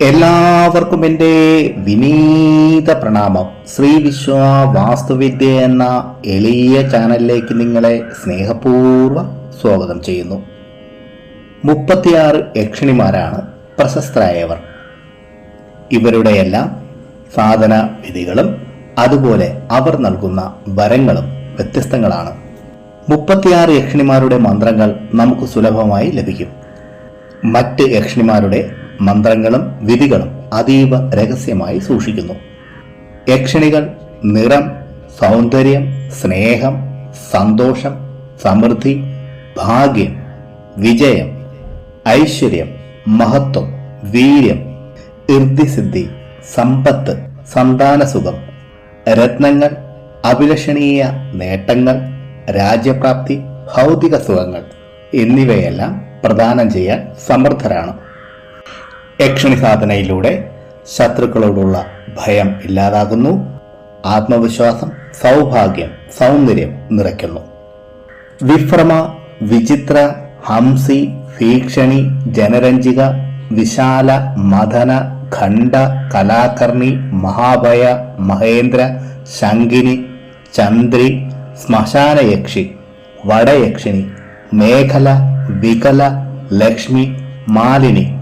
എല്ലാവർക്കും എന്റെ വിനീത പ്രണാമം. ശ്രീ വിശ്വ വാസ്തുവിദ്യ എന്ന എളിയ ചാനലിലേക്ക് നിങ്ങളെ സ്നേഹപൂർവം സ്വാഗതം ചെയ്യുന്നു. മുപ്പത്തിയാറ് യക്ഷിണിമാരാണ് പ്രശസ്തരായവർ. ഇവരുടെയെല്ലാം സാധന വിധികളും അതുപോലെ അവർ നൽകുന്ന വരങ്ങളും വ്യത്യസ്തങ്ങളാണ്. മുപ്പത്തിയാറ് യക്ഷിണിമാരുടെ മന്ത്രങ്ങൾ നമുക്ക് സുലഭമായി ലഭിക്കും. മറ്റ് യക്ഷിണിമാരുടെ മന്ത്രങ്ങളും വിധികളും അതീവ രഹസ്യമായി സൂക്ഷിക്കുന്നു. യക്ഷണികൾ നിറം സൗന്ദര്യം സ്നേഹം സന്തോഷം സമൃദ്ധി ഭാഗ്യം വിജയം ഐശ്വര്യം മഹത്വം വീര്യം ഇർദ്ധിസിദ്ധി സമ്പത്ത് സന്താനസുഖം രത്നങ്ങൾ അഭിലഷണീയ നേട്ടങ്ങൾ രാജ്യപ്രാപ്തി ഭൗതിക സുഖങ്ങൾ എന്നിവയെല്ലാം പ്രദാനം ചെയ്യാൻ സമർത്ഥരാണ്. യക്ഷണി സാധനയിലൂടെ ശത്രുക്കളോടുള്ള ഭയം ഇല്ലാതാകുന്നു. ആത്മവിശ്വാസം സൗഭാഗ്യം സൗന്ദര്യം നിറയ്ക്കുന്നു. വിഭ്രമ വിചിത്ര ഹംസി ഭീക്ഷണി ജനരഞ്ജിക വിശാല മദന ഖണ്ഡ കലാകർണി മഹാഭയ മഹേന്ദ്ര ശങ്കിനി ചന്ദ്രി ശ്മശാനയക്ഷി വടയക്ഷിണി മേഖല വികല ലക്ഷ്മി മാലിനി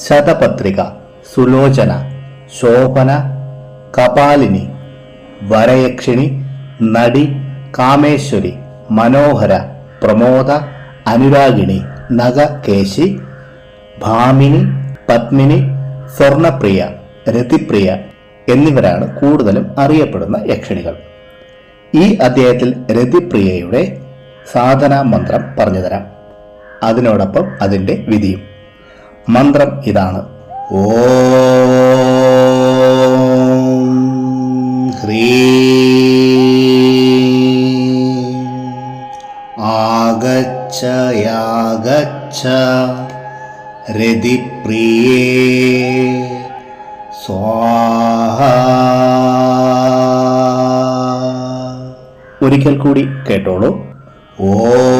ശതപത്രിക സുലോചന ശോഭന കപാലിനി വരയക്ഷിണി നടി കാമേശ്വരി മനോഹര പ്രമോദ അനുരാഗിണി നഗകേശി ഭാമിനി പത്മിനി സ്വർണപ്രിയ രതിപ്രിയ എന്നിവരാണ് കൂടുതലും അറിയപ്പെടുന്ന യക്ഷിണികൾ. ഈ അധ്യായത്തിൽ രതിപ്രിയയുടെ സാധനാ മന്ത്രം പറഞ്ഞുതരാം അതിനോടൊപ്പം അതിന്റെ വിധിയും. മന്ത്രം ഇതാണ്. ഓ ഹ്രീ ആഗച്ഛ യാഗച്ഛ രതിപ്രിയേ സ്വാഹ. ഒരിക്കൽ കൂടി കേട്ടോളൂ. ഓം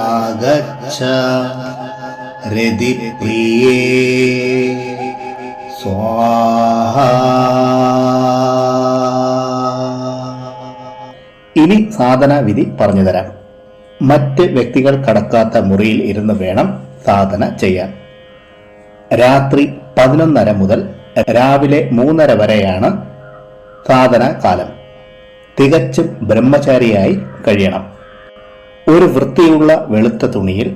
യാഗച്ഛ പ്രിയ. സ്വാഹ. ഇനി സാധന വിധി പറഞ്ഞു തരാം. മറ്റ് വ്യക്തികൾ കടക്കാത്ത മുറിയിൽ ഇരുന്ന് വേണം സാധന ചെയ്യാൻ. രാത്രി പതിനൊന്നര മുതൽ രാവിലെ മൂന്നര വരെയാണ് സാധന കാലം. തികച്ചും ബ്രഹ്മചാരിയായി കഴിയണം. ഒരു വൃത്തിയുള്ള വെളുത്ത തുണിയിൽ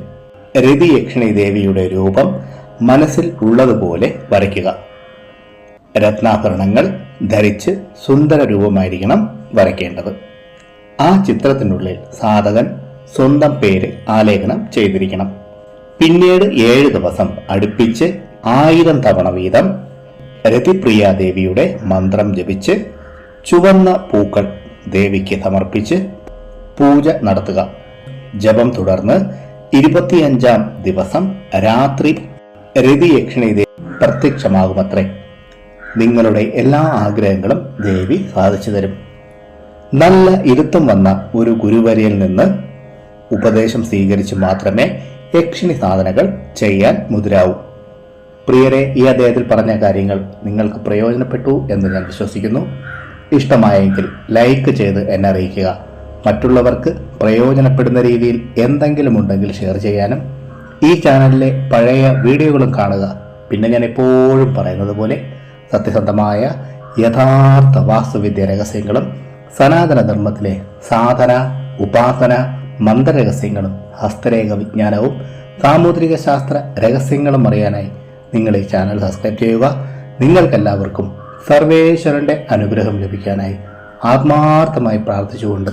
രതിയക്ഷിണി ദേവിയുടെ രൂപം മനസ്സിൽ ഉള്ളതുപോലെ വരയ്ക്കുക. രത്നാഭരണങ്ങൾ ധരിച്ച് സുന്ദര രൂപമായിരിക്കണം വരയ്ക്കേണ്ടത്. ആ ചിത്രത്തിനുള്ളിൽ സാധകൻ സ്വന്തം പേര് ആലേഖനം ചെയ്തിരിക്കണം. പിന്നീട് ഏഴ് ദിവസം അടുപ്പിച്ച് ആയിരം തവണ വീതം രതിപ്രിയ ദേവിയുടെ മന്ത്രം ജപിച്ച് ചുവന്ന പൂക്കൾ ദേവിക്ക് സമർപ്പിച്ച് പൂജ നടത്തുക. ജപം തുടർന്ന് ഇരുപത്തിയഞ്ചാം ദിവസം രാത്രി രതിയക്ഷിണി ദേവി പ്രത്യക്ഷമാകുമത്രേ. നിങ്ങളുടെ എല്ലാ ആഗ്രഹങ്ങളും ദേവി സാധിച്ചു തരും. നല്ല ഇരുത്തം വന്ന ഒരു ഗുരുവരിയിൽ നിന്ന് ഉപദേശം സ്വീകരിച്ച് മാത്രമേ യക്ഷിണി സാധനകൾ ചെയ്യാൻ മുതിരാവൂ. പ്രിയരെ ഈ അദ്ദേഹത്തിൽ പറഞ്ഞ കാര്യങ്ങൾ നിങ്ങൾക്ക് പ്രയോജനപ്പെട്ടു എന്ന് ഞാൻ വിശ്വസിക്കുന്നു. ഇഷ്ടമായെങ്കിൽ ലൈക്ക് ചെയ്ത് എന്നെ അറിയിക്കുക. മറ്റുള്ളവർക്ക് പ്രയോജനപ്പെടുന്ന രീതിയിൽ എന്തെങ്കിലും ഉണ്ടെങ്കിൽ ഷെയർ ചെയ്യാനും ഈ ചാനലിലെ പഴയ വീഡിയോകളും കാണുക. പിന്നെ ഞാൻ എപ്പോഴും പറയുന്നത് പോലെ സത്യസന്ധമായ യഥാർത്ഥ വാസ്തുവിദ്യ രഹസ്യങ്ങളും സനാതന ധർമ്മത്തിലെ സാധന ഉപാസന മന്ത്രരഹസ്യങ്ങളും ഹസ്തരേഖ വിജ്ഞാനവും സാമുദ്രിക ശാസ്ത്ര രഹസ്യങ്ങളും അറിയാനായി നിങ്ങൾ ഈ ചാനൽ സബ്സ്ക്രൈബ് ചെയ്യുക. നിങ്ങൾക്കെല്ലാവർക്കും സർവേശ്വരന്റെ അനുഗ്രഹം ലഭിക്കാനായി ആത്മാർത്ഥമായി പ്രാർത്ഥിച്ചുകൊണ്ട്